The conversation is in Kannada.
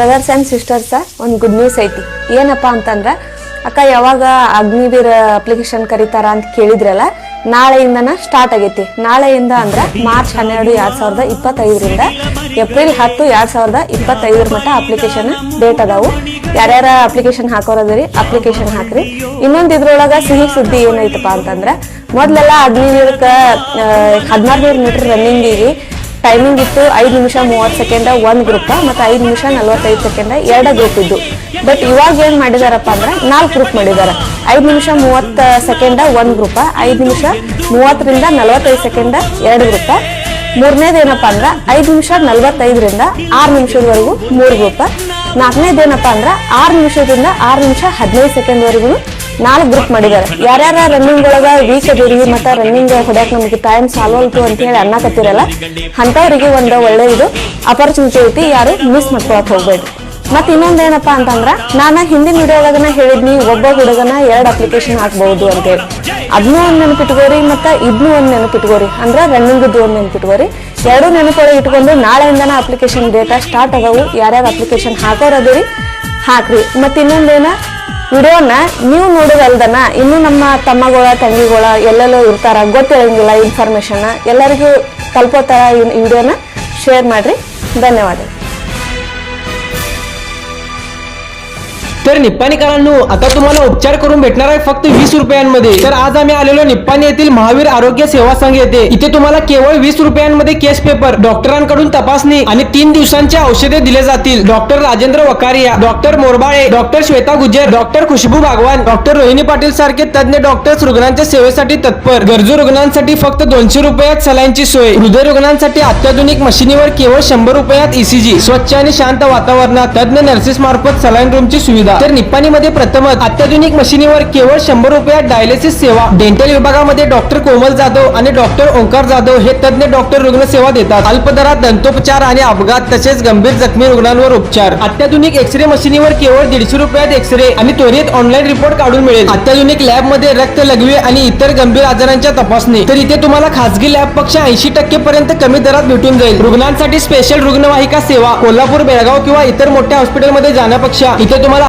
ಬ್ರದರ್ಸ್ ಆ್ಯಂಡ್ ಸಿಸ್ಟರ್ಸ ಒಂದು ಗುಡ್ ನ್ಯೂಸ್ ಐತಿ. ಏನಪ್ಪ ಅಂತಂದ್ರೆ, ಅಕ್ಕ ಯಾವಾಗ ಅಗ್ನಿವೀರ್ ಅಪ್ಲಿಕೇಶನ್ ಕರೀತಾರ ಅಂತ ಕೇಳಿದ್ರಲ್ಲ, ನಾಳೆಯಿಂದನ ಸ್ಟಾರ್ಟ್ ಆಗೈತಿ. ನಾಳೆಯಿಂದ ಅಂದ್ರೆ ಮಾರ್ಚ್ ಹನ್ನೆರಡು ಎರಡ್ ಸಾವಿರದ ಇಪ್ಪತ್ತೈದರಿಂದ ಏಪ್ರಿಲ್ ಹತ್ತು ಎರಡ್ ಸಾವಿರದ ಇಪ್ಪತ್ತೈದರ ಮಟ್ಟ ಅಪ್ಲಿಕೇಶನ್ ಡೇಟ್ ಅದಾವು. ಯಾರ್ಯಾರ ಅಪ್ಲಿಕೇಶನ್ ಹಾಕೋರದ್ರಿ ಅಪ್ಲಿಕೇಶನ್ ಹಾಕ್ರಿ. ಇನ್ನೊಂದು ಇದ್ರೊಳಗ ಸಿಹಿ ಸುದ್ದಿ ಏನೈತಪ್ಪ ಅಂತಂದ್ರೆ, ಮೊದಲೆಲ್ಲ ಅಗ್ನಿವೀರಕ್ಕೆ ಹದಿನಾರು ನೂರು ಮೀಟರ್ ರನ್ನಿಂಗಿಗೆ ಟೈಮಿಂಗ್ ಇತ್ತು ಐದು ನಿಮಿಷ ಮೂವತ್ತು ಸೆಕೆಂಡ ಒಂದು ಗ್ರೂಪ್ ಮತ್ತು ಐದು ನಿಮಿಷ ನಲವತ್ತೈದು ಸೆಕೆಂಡ್ ಎರಡು ಗ್ರೂಪ್ ಇದ್ದು. ಬಟ್ ಇವಾಗ ಏನು ಮಾಡಿದಾರಪ್ಪ ಅಂದ್ರೆ ನಾಲ್ಕು ಗ್ರೂಪ್ ಮಾಡಿದ್ದಾರೆ ಐದು ನಿಮಿಷ ಮೂವತ್ತು ಸೆಕೆಂಡ ಒಂದು ಗ್ರೂಪ ಐದು ನಿಮಿಷ ಮೂವತ್ತರಿಂದ ನಲವತ್ತೈದು ಸೆಕೆಂಡ ಎರಡು ಗ್ರೂಪ ಮೂರನೇದು ಏನಪ್ಪ ಅಂದ್ರೆ ಐದು ನಿಮಿಷ ನಲವತ್ತೈದರಿಂದ ಆರು ನಿಮಿಷದವರೆಗೂ ಮೂರು ಗ್ರೂಪ ನಾಲ್ಕನೇದು ಏನಪ್ಪ ಅಂದ್ರೆ ಆರು ನಿಮಿಷದಿಂದ ಆರು ನಿಮಿಷ ಹದಿನೈದು ಸೆಕೆಂಡ್ವರೆಗೂ ನಾಲ್ಕು ಗ್ರೂಪ್ ಮಾಡಿದ್ದಾರೆ. ಯಾರ್ಯಾರ ರನ್ನಿಂಗ್ ಒಳಗ ವೀಕ್ ಅದೀರಿ ಮತ್ತೆ ರನ್ನಿಂಗ್ ಹೊಡ್ಯಾಕ್ ನಮಗೆ ಟೈಮ್ ಸಾಲ್ವಲ್ತು ಅಂತ ಹೇಳಿ ಅನ್ನಕತ್ತಿರಲ್ಲ ಅಂಥವ್ರಿಗೆ ಒಂದು ಒಳ್ಳೆ ಇದು. ಅಪರ್ಚುನಿಟಿ ಐತಿ ಯಾರು ಮಿಸ್ ಮಾಡ್ಕೊಳಕ್ ಹೋಗ್ಬೇಡ್ರಿ ಮತ್ತೆ ಇನ್ನೊಂದೇನಪ್ಪ ಏನಪ್ಪಾ ಅಂತಂದ್ರ ನಾನು ಹಿಂದಿನ ವಿಡಿಯೋದಾಗನ ಹೇಳಿದ್ನಿ ಒಬ್ಬ ಹುಡುಗನ ಎರಡು ಅಪ್ಲಿಕೇಶನ್ ಹಾಕ್ಬಹುದು ಅಂತೇಳಿ ಅದನ್ನೂ ಒಂದ್ ನೆನಪಿಟ್ಕೋರಿ ಮತ್ತೆ ಇದನ್ನೂ ಒಂದ್ ನೆನಪಿಟ್ಕೋರಿ. ಅಂದ್ರೆ ರನ್ನಿಂಗ್ ಒಂದ್ ನೆನಪಿಟ್ಕೋರಿ. ಎರಡು ನೆನಪೊಳಗೆ ಇಟ್ಕೊಂಡು ನಾಳೆಯಿಂದನ ಅಪ್ಲಿಕೇಶನ್ ಡೇಟಾ ಸ್ಟಾರ್ಟ್ ಅದಾವು ಯಾರ್ಯಾರು ಅಪ್ಲಿಕೇಶನ್ ಹಾಕೋರದಿರಿ ಹಾಕ್ರಿ. ಮತ್ತೆ ಇನ್ನೊಂದೇನ ವಿಡಿಯೋನ ನೀವು ನೋಡೋದಲ್ದನ ಇನ್ನು ನಮ್ಮ ತಮ್ಮಗಳ, ತಂಗಿಗಳ ಎಲ್ಲೆಲ್ಲೋ ಇರ್ತಾರ, ಗೊತ್ತಿರಂಗಿಲ್ಲ ಇನ್ಫಾರ್ಮೇಶನ್ ಎಲ್ಲರಿಗೂ ತಲುಪೋ ಥರ ಈ ವಿಡಿಯೋನ ಶೇರ್ ಮಾಡಿರಿ. ಧನ್ಯವಾದ तर निप्पाणीकरांनो आता तुम्हाला उपचार करून भेटणार आहे फक्त वीस रुपयांमध्ये. तर आज आम्ही आलेलो निप्पाणी येथील महावीर आरोग्य सेवा संघ येथे. इथे तुम्हाला केवळ वीस रुपयांमध्ये केस पेपर डॉक्टरांकडून तपासणी आणि तीन दिवसांची औषधे दिले जातील. Doctor Rajendra Vakaria doctor Morbale doctor Shweta Gujar doctor Khushbu भागवान डॉक्टर रोहिणी पाटील सारखे तज्ञ डॉक्टर्स रुग्णांच्या सेवेसाठी तत्पर. गरजू रुग्णांसाठी फक्त दोनशे रुपयात सलाईनची सोय. हृदय रुग्णांसाठी अत्याधुनिक मशिनीवर केवळ शंभर रुपयात ईसीजी स्वच्छ आणि शांत वातावरणात तज्ञ नर्सेस मार्फत सलाईन रूमची सुविधा. तर निप्पाणीमध्ये प्रथमच अत्याधुनिक मशिनीवर केवळ शंभर रुपयात डायलिसिस सेवा. डेंटल विभागामध्ये डॉक्टर कोमल जाधव आणि डॉक्टर ओंकार जाधव हे तज्ञ डॉक्टर रुग्ण सेवा देतात. अल्प दरात दंतोपचार आणि अपघात तसेच गंभीर जखमी रुग्णांवर उपचार. अत्याधुनिक एक्सरे मशिनीवर केवळ दीडशे रुपयात एक्सरे आणि त्वरित ऑनलाईन रिपोर्ट काढून मिळेल. अत्याधुनिक लॅबमध्ये रक्त लघवी आणि इतर गंभीर आजारांच्या तपासणी. तर इथे तुम्हाला खासगी लॅब पक्षा ऐंशी टक्के पर्यंत कमी दरात भेटून जाईल. रुग्णांसाठी स्पेशल रुग्णवाहिका सेवा कोल्हापूर बेळगाव किंवा इतर मोठ्या हॉस्पिटलमध्ये जाण्यापेक्षा इथे तुम्हाला